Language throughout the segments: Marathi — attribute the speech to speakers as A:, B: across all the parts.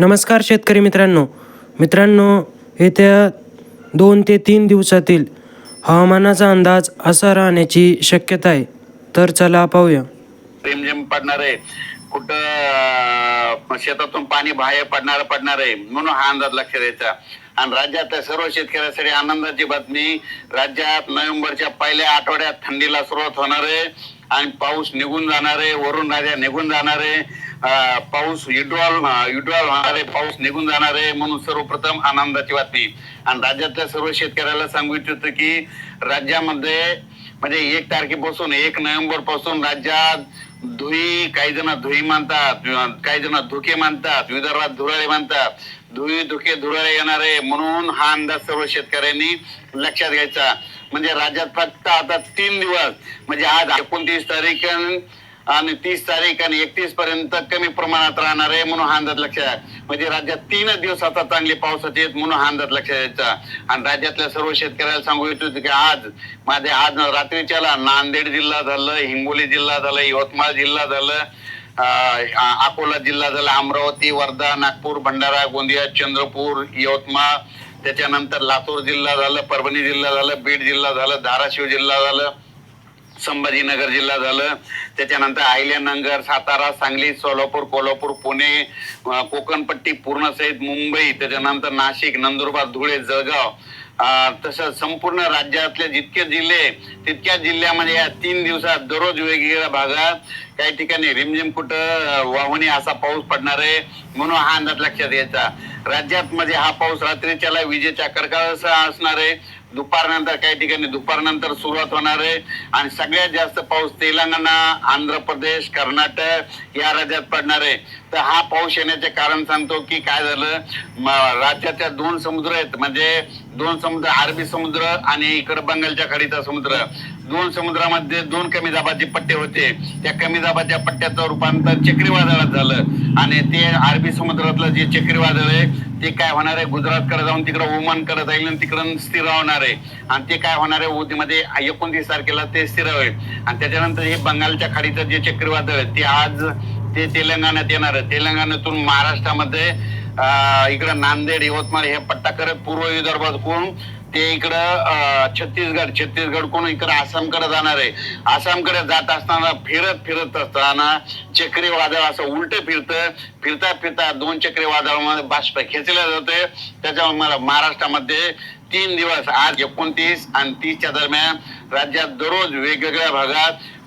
A: नमस्कार शेतकरी मित्रांनो. मित्रांनो येत्या दोन ते तीन दिवसातील हवामानाचा अंदाज असा राहण्याची शक्यता आहे. तर चला पाहूया.
B: रिमझिम पडणार आहे. कुठं शेतातून पाणी बाहेर पडणार पडणार आहे. म्हणून हा अंदाज लक्ष द्यायचा आणि राज्यातल्या सर्व शेतकऱ्यांसाठी आनंदाची बातमी राज्यात नोव्हेंबरच्या पहिल्या आठवड्यात थंडीला सुरुवात होणार आहे. आणि पाऊस निघून जाणार आहे वरून राजा निघून जाणार आहे. पाऊस युड्रॉल युड्रॉल होणार आहे पाऊस निघून जाणार आहे म्हणून सर्वप्रथम आनंदाची बातमी. आणि राज्यातल्या सर्व शेतकऱ्याला सांगू इच्छितो की राज्यामध्ये म्हणजे एक तारखेपासून एक नोव्हेंबरपासून राज्यात धुई काही जण धुई मानतात काही जण धुके मानतात विदर्भात धुराळे मानतात. धुई धुके धुराळे येणार आहे म्हणून हा अंदाज सर्व शेतकऱ्यांनी लक्षात घ्यायचा. म्हणजे राज्यात फक्त आता तीन दिवस म्हणजे आज एकोणतीस तारीख आणि तीस तारीख आणि एकतीस पर्यंत कमी प्रमाणात राहणार आहे म्हणून हा अंदाज लक्षात म्हणजे राज्यात तीन दिवस आता चांगले पावसाचे आहेत म्हणून हा अंदाज लक्षात द्यायचा आणि राज्यातल्या सर्व शेतकऱ्याला सांगू इच्छितो की आज माझे आज रात्रीच्याला नांदेड जिल्हा झालं हिंगोली जिल्हा झालं यवतमाळ जिल्हा झालं अकोला जिल्हा झाला अमरावती वर्धा नागपूर भंडारा गोंदिया चंद्रपूर यवतमाळ त्याच्यानंतर लातूर जिल्हा झालं परभणी जिल्हा झालं बीड जिल्हा झालं धाराशिव जिल्हा झालं. संभाजीनगर जिल्हा झालं. त्याच्यानंतर अहिल्यानगर सातारा सांगली सोलापूर कोल्हापूर पुणे कोकणपट्टी पूर्ण सहित मुंबई त्याच्यानंतर नाशिक नंदुरबार धुळे जळगाव तसं तसंच संपूर्ण राज्यातले जितके जिल्हे तितक्या जिल्ह्यामध्ये या तीन दिवसात दररोज वेगवेगळ्या भागात काही ठिकाणी रिमझिम कुठं वाहुनी असा पाऊस पडणार आहे म्हणून हा अंदाज लक्षात घ्यायचा राज्यात म्हणजे हा पाऊस रात्रीच्याला विजेच्या कडकडासह असणार आहे. दुपारनंतर काही ठिकाणी दुपारनंतर सुरुवात होणार आहे. आणि सगळ्यात जास्त पाऊस तेलंगणा आंध्र प्रदेश कर्नाटक या राज्यात पडणार आहे. तर हा पाऊस येण्याचे कारण सांगतो की काय झालं? राज्याच्या दोन समुद्र आहेत. म्हणजे दोन समुद्र अरबी समुद्र आणि इकडे बंगालच्या खाडीचा समुद्र. दोन समुद्रामध्ये दोन कमी दाबाचे पट्टे होते. त्या कमी दाबाच्या पट्ट्याचं रूपांतर चक्रीवादळात झालं. आणि ते अरबी समुद्रातलं जे चक्रीवादळ आहे ते काय होणार आहे? गुजरातकडे जाऊन तिकडे ओमानकडे जाईल आणि तिकडं स्थिर होणार आहे. आणि ते काय होणार आहे? उद्यामध्ये एकोणतीस तारखेला ते स्थिर होईल. आणि त्याच्यानंतर हे बंगालच्या खाडीचं जे चक्रीवादळ आहे ते आज ते तेलंगणात येणार आहे. तेलंगणातून महाराष्ट्रामध्ये इकडं नांदेड यवतमाळ हे पट्टा करत पूर्व विदर्भात कोण ते इकडं अं, छत्तीसगड छत्तीसगड कोण इकडं आसामकडे जाणार आहे. आसामकडे जात असताना फिरत फिरत असताना चक्रीवादळ असं उलट फिरत. फिरता फिरता दोन चक्रीवादळामध्ये बाष्प खेचले जाते. त्याच्यामुळे मला महाराष्ट्रामध्ये तीन दिवस आज एकोणतीस आणि तीसच्या दरम्यान राज्यात दररोज वेगवेगळ्या भागात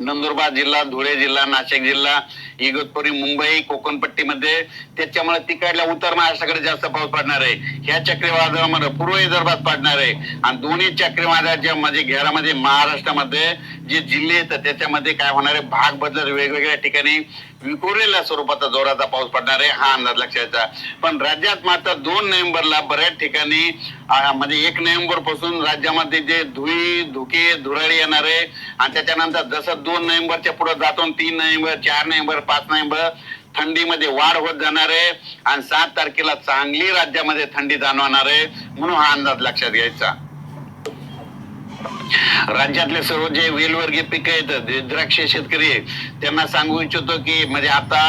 B: नंदुरबार जिल्हा धुळे जिल्हा नाशिक जिल्हा इगतपुरी मुंबई कोकणपट्टीमध्ये. त्याच्यामुळे तिकडल्या उत्तर महाराष्ट्राकडे जास्त पाऊस पडणार आहे. ह्या चक्रीवादळामध्ये पूर्व विदर्भात पडणार आहे. आणि दोन्ही चक्रीवादळाच्या म्हणजे घेरामध्ये महाराष्ट्रामध्ये जे जिल्हे आहेत त्याच्यामध्ये काय होणार आहे? भाग बदलत वेगवेगळ्या ठिकाणी विखुरलेल्या स्वरूपाचा जोराचा पाऊस पडणार आहे हा अंदाज लक्षात पण राज्यात मात्र दोन नोव्हेंबरला बऱ्याच ठिकाणी म्हणजे एक नोव्हेंबरपासून राज्यामध्ये जे धुई धुके धुराळी येणार आहे आणि त्याच्यानंतर जसं दोन नोव्हेंबरच्या पुढे जातो तीन नोव्हेंबर चार नोव्हेंबर पाच नोव्हेंबर थंडीमध्ये वाढ होत जाणार आहे आणि सात तारखेला चांगली राज्यामध्ये थंडी जाणवणार आहे म्हणून हा अंदाज लक्षात घ्यायचा. राज्यातले सर्व जे वेलवर्गीय पिकं आहेत द्राक्ष शेतकरी आहेत, त्यांना सांगू इच्छितो की म्हणजे आता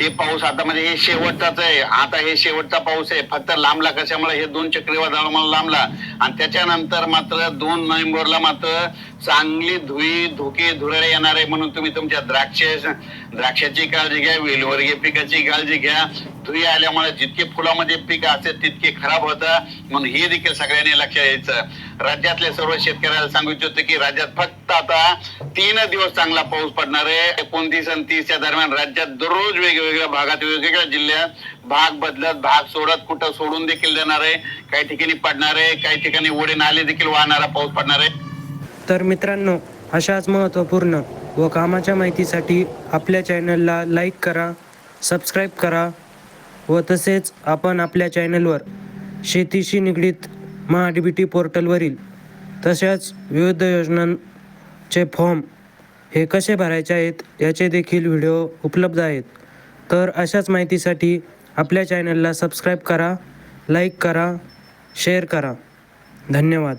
B: हे पाऊस आता म्हणजे हे शेवटचाच आहे. आता हे शेवटचा पाऊस आहे. फक्त लांबला कशामुळे? हे दोन चक्रीवादळ लांबला. आणि त्याच्यानंतर मात्र दोन नोव्हेंबरला मात्र चांगली धुई धुके धुरळे येणार आहे म्हणून तुम्ही तुमच्या द्राक्ष द्राक्षाची काळजी घ्या वेलवर्गीय पिकाची काळजी घ्या. धुई आल्यामुळे जितके फुलामध्ये पीक असेल तितके खराब होतं. म्हणून हे देखील सगळ्यांनी लक्षात यायचं राज्यातल्या सर्व शेतकऱ्याला सांगू इच्छितो की राज्यात फक्त आता तीन दिवस चांगला पाऊस पडणार आहे. एकोणतीस आणि तीसच्या दरम्यान राज्यात दररोज वेगवेगळ्या भागात वेगवेगळ्या जिल्ह्यात भाग बदलत भाग सोडत कुठं सोडून देखील देणार आहे. काही ठिकाणी पडणार आहे काही ठिकाणी ओढे नाले देखील वाहणारा पाऊस पडणार आहे.
A: तर मित्रांनो अशाच महत्त्वपूर्ण व कामाच्या माहितीसाठी आपल्या चॅनलला लाईक करा सबस्क्राईब करा व तसेच आपण आपल्या चॅनलवर शेतीशी निगडीत महा डी बी टी पोर्टलवरील तशाच विविध योजनांचे फॉर्म हे कसे भरायचे आहेत याचे देखील व्हिडिओ उपलब्ध आहेत. तर अशाच माहितीसाठी आपल्या चॅनलला सबस्क्राईब करा लाईक करा शेअर करा. धन्यवाद.